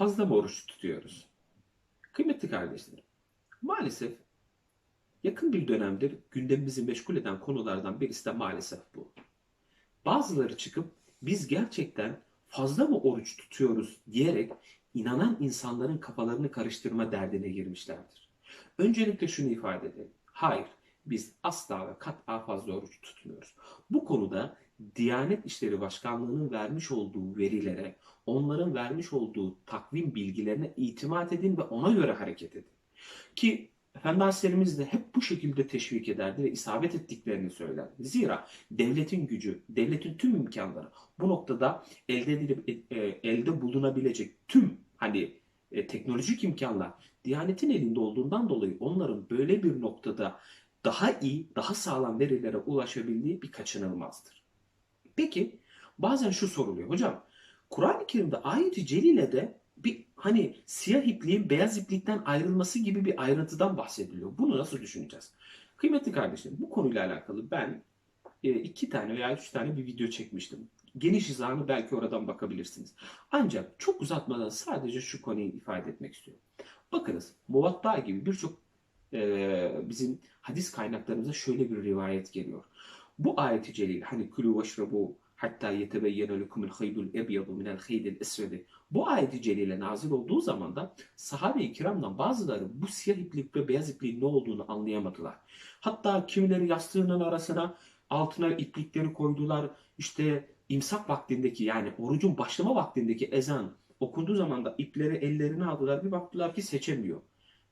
fazla mı oruç tutuyoruz? Kıymetli kardeşlerim, maalesef yakın bir dönemdir gündemimizi meşgul eden konulardan birisi de maalesef bu. Bazıları çıkıp biz gerçekten fazla mı oruç tutuyoruz diyerek inanan insanların kafalarını karıştırma derdine girmişlerdir. Öncelikle şunu ifade edelim. Hayır, biz asla ve kat'a fazla oruç tutmuyoruz. Bu konuda Diyanet İşleri Başkanlığı'nın vermiş olduğu verilere, onların vermiş olduğu takvim bilgilerine itimat edin ve ona göre hareket edin. Ki Efendi Hazretlerimiz de hep bu şekilde teşvik ederdi ve isabet ettiklerini söylerdi. Zira devletin gücü, devletin tüm imkanları bu noktada elde edilip e, elde bulunabilecek tüm hani e, teknolojik imkanlar Diyanetin elinde olduğundan dolayı onların böyle bir noktada daha iyi, daha sağlam verilere ulaşabildiği bir kaçınılmazdır. Peki bazen şu soruluyor. Hocam Kur'an-ı Kerim'de ayet-i celile'de bir hani siyah ipliğin beyaz iplikten ayrılması gibi bir ayrıntıdan bahsediliyor. Bunu nasıl düşüneceğiz? Kıymetli kardeşlerim bu konuyla alakalı ben e, iki tane veya üç tane bir video çekmiştim. Geniş izahını belki oradan bakabilirsiniz. Ancak çok uzatmadan sadece şu konuyu ifade etmek istiyorum. Bakınız Muvatta gibi birçok e, bizim hadis kaynaklarımıza şöyle bir rivayet geliyor. Bu ayeti celil hani külü veşrebu hatta yetebeyyene lekumul haydul ebyadu minel haydil esvedi. Bu ayeti celile nazil olduğu zaman da sahabe-i kiramdan bazıları bu siyah iplik ve beyaz ipliğin ne olduğunu anlayamadılar. Hatta kimileri yastığının arasına altına iplikleri koydular. İşte imsak vaktindeki yani orucun başlama vaktindeki ezan okunduğu zaman da ipleri ellerine aldılar. Bir baktılar ki seçemiyor.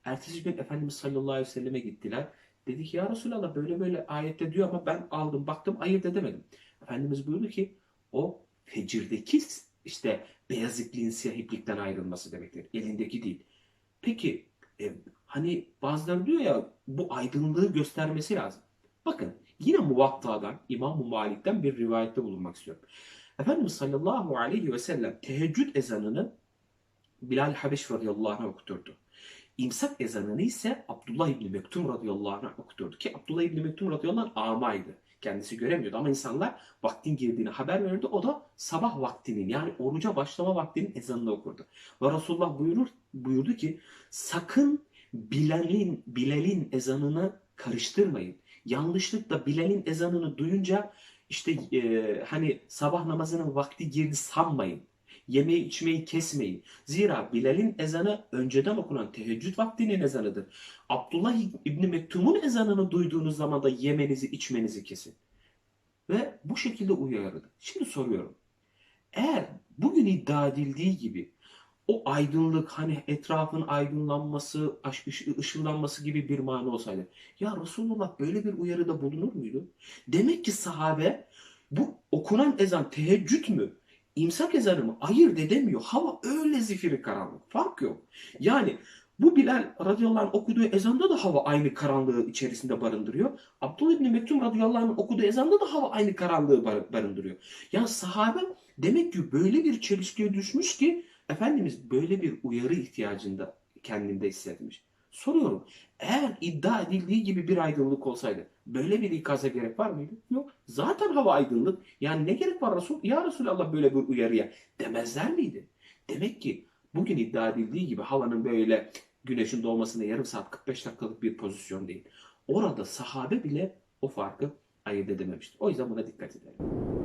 Ertesi gün Efendimiz sallallahu aleyhi ve selleme gittiler. Dedi ki ya Resulallah böyle böyle ayette diyor ama ben aldım baktım ayırt edemedim. Efendimiz buyurdu ki o fecirdeki işte beyaz ipliğin siyah iplikten ayrılması demektir. Elindeki değil. Peki e, hani bazıları diyor ya bu aydınlığı göstermesi lazım. Bakın yine Muvatta'dan İmam-ı Malik'ten bir rivayette bulunmak istiyorum. Efendimiz sallallahu aleyhi ve sellem teheccüd ezanını Bilal Habeş radıyallahu anh okuturdu. İmsak ezanını ise Abdullah İbni Mektum radıyallahu anh okuturdu. Ki Abdullah İbni Mektum radıyallahu anh amaydı. Kendisi göremiyordu ama insanlar vaktin girdiğini haber verirdi. O da sabah vaktinin yani oruca başlama vaktinin ezanını okurdu. Ve Resulullah buyurur, buyurdu ki sakın Bilal'in Bilal'in ezanını karıştırmayın. Yanlışlıkla Bilal'in ezanını duyunca işte e, hani sabah namazının vakti girdi sanmayın. Yemeği içmeyi kesmeyin. Zira Bilal'in ezanı önceden okunan teheccüd vaktinin ezanıdır. Abdullah İbni Mektum'un ezanını duyduğunuz zaman da yemenizi içmenizi kesin. Ve bu şekilde uyarıldı. Şimdi soruyorum. Eğer bugün iddia edildiği gibi o aydınlık hani etrafın aydınlanması, ışınlanması gibi bir mana olsaydı. Ya Resulullah böyle bir uyarıda bulunur muydu? Demek ki sahabe bu okunan ezan teheccüd mü? İmsak ezanı mı? Ayırt edemiyor. Hava öyle zifiri karanlık. Fark yok. Yani bu Bilal radıyallahu anh okuduğu ezanda da hava aynı karanlığı içerisinde barındırıyor. Abdullah İbni Mektum radıyallahu anh okuduğu ezanda da hava aynı karanlığı barındırıyor. Yani sahabe demek ki böyle bir çelişkiye düşmüş ki Efendimiz böyle bir uyarı ihtiyacında kendinde hissetmiş. Soruyorum. Eğer iddia edildiği gibi bir aydınlık olsaydı böyle bir ikaza gerek var mıydı? Yok. Zaten hava aydınlık. Yani ne gerek var Resul? Ya Resulallah böyle bir uyarıya demezler miydi? Demek ki bugün iddia edildiği gibi havanın böyle güneşin doğmasına yarım saat 45 dakikalık bir pozisyon değil. Orada sahabe bile o farkı ayırt edememiştir. O yüzden buna dikkat edelim.